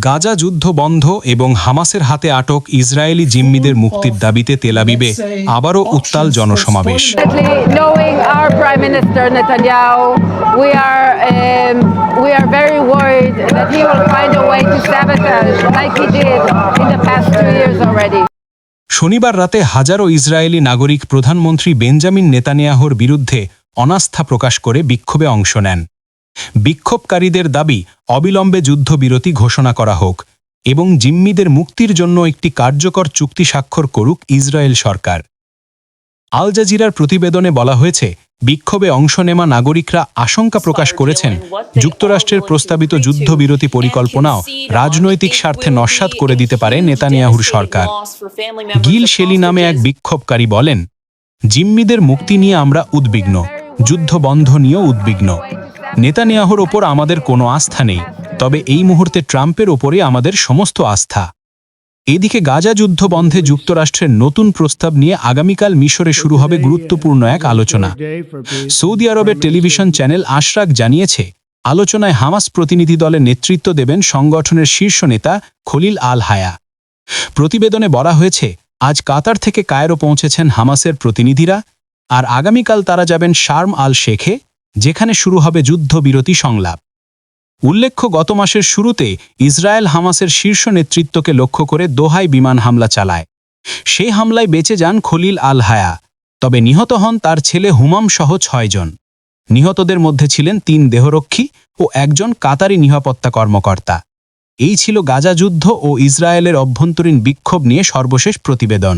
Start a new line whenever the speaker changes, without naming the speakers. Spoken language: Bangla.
গাজা যুদ্ধ বন্ধ এবং হামাসের হাতে আটক ইসরায়েলি জিম্মিদের মুক্তির দাবিতে তেলাবিবে আবারও উত্তাল জনসমাবেশ। শনিবার রাতে হাজারো ইসরায়েলি নাগরিক প্রধানমন্ত্রী বেঞ্জামিন নেতানিয়াহর বিরুদ্ধে অনাস্থা প্রকাশ করে বিক্ষোভে অংশ নেন। বিক্ষোভকারীদের দাবি অবিলম্বে যুদ্ধবিরতি ঘোষণা করা হোক এবং জিম্মিদের মুক্তির জন্য একটি কার্যকর চুক্তি স্বাক্ষর করুক ইসরায়েল সরকার। আল জাজিরার প্রতিবেদনে বলা হয়েছে, বিক্ষোভে অংশ নেওয়া নাগরিকরা আশঙ্কা প্রকাশ করেছেন, যুক্তরাষ্ট্রের প্রস্তাবিত যুদ্ধবিরতি পরিকল্পনাও রাজনৈতিক স্বার্থে নস্যাৎ করে দিতে পারে নেতানিয়াহুর সরকার। গিল শেলি নামে এক বিক্ষোভকারী বলেন, জিম্মিদের মুক্তি নিয়ে আমরা উদ্বিগ্ন, যুদ্ধ বন্ধ নিয়েও উদ্বিগ্ন। নেতানিয়াহুর ওপর আমাদের কোনো আস্থা নেই, তবে এই মুহূর্তে ট্রাম্পের ওপরে আমাদের সমস্ত আস্থা। এদিকে গাজা যুদ্ধ বন্ধে যুক্তরাষ্ট্রের নতুন প্রস্তাব নিয়ে আগামীকাল মিশরে শুরু হবে গুরুত্বপূর্ণ এক আলোচনা। সৌদি আরবের টেলিভিশন চ্যানেল আশরাক জানিয়েছে, আলোচনায় হামাস প্রতিনিধি দলের নেতৃত্ব দেবেন সংগঠনের শীর্ষ নেতা খলিল আল হায়া। প্রতিবেদনে বলা হয়েছে, আজ কাতার থেকে কায়রো পৌঁছেছেন হামাসের প্রতিনিধিরা, আর আগামীকাল তারা যাবেন শার্ম আল শেখে যেখানে শুরু হবে যুদ্ধবিরতি সংলাপ। উল্লেখ্য, গত মাসের শুরুতে ইসরায়েল হামাসের শীর্ষ নেতৃত্বকে লক্ষ্য করে দোহায় বিমান হামলা চালায়। সেই হামলায় বেঁচে যান খলিল আল হায়া তবে নিহত হন তার ছেলে হুমাম সহ ছয়জন নিহতদের মধ্যে ছিলেন তিন দেহরক্ষী ও একজন কাতারি নিরাপত্তা কর্মকর্তা। এই ছিল গাজা যুদ্ধ ও ইসরায়েলের অভ্যন্তরীণ বিক্ষোভ নিয়ে সর্বশেষ প্রতিবেদন।